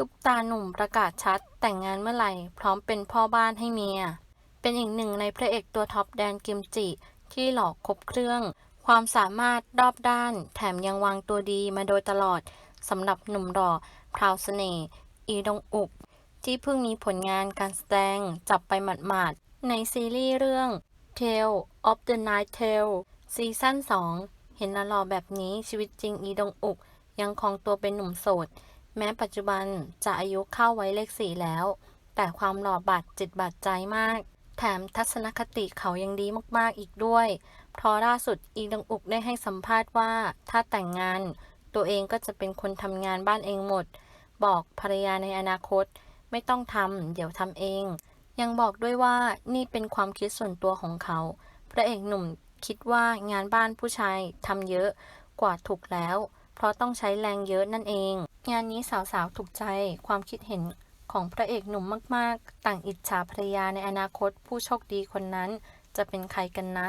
ซุปตาหนุ่มประกาศชัด แต่งงานเมื่อไหร่ พร้อมเป็นพ่อบ้านให้เมีย เป็นอีกหนึ่งในพระเอกตัวท็อปแดนกิมจิ ที่หลอกครบเครื่อง ความสามารถรอบด้าน แถมยังวางตัวดีมาโดยตลอดสำหรับหนุ่มหล่อพราวเสน่ห์อีดงอุก ที่เพิ่งมีผลงานการแสดงจับไปหมาดๆในซีรีส์เรื่อง Tale of the Night Tale ซีซั่น2 เห็นลหล่อแบบนี้ชีวิตจริงอีดงอุก ยังคองตัวเป็นหนุ่มโสด แม้ปัจจุบันจะอายุเข้าไว้เลขสี่แล้ว แต่ความหล่อบาดจิตบาดใจมาก แถมทัศนคติเขายังดีมากๆอีกด้วย เพราะล่าสุดอีดังอุกได้ให้สัมภาษณ์ว่า ถ้าแต่งงาน ตัวเองก็จะเป็นคนทำงานบ้านเองหมด บอกภรรยาในอนาคต ไม่ต้องทำเดี๋ยวทำเอง ยังบอกด้วยว่านี่เป็นความคิดส่วนตัวของเขา พระเอกหนุ่มคิดว่างานบ้านผู้ชายทำเยอะกว่าถูกแล้ว เพราะต้องใช้แรงเยอะนั่นเอง งานนี้สาวๆถูกใจความคิดเห็นของพระเอกหนุ่มมาก ๆ ต่างอิจฉาภรรยาในอนาคต ผู้โชคดีคนนั้นจะเป็นใครกันนะ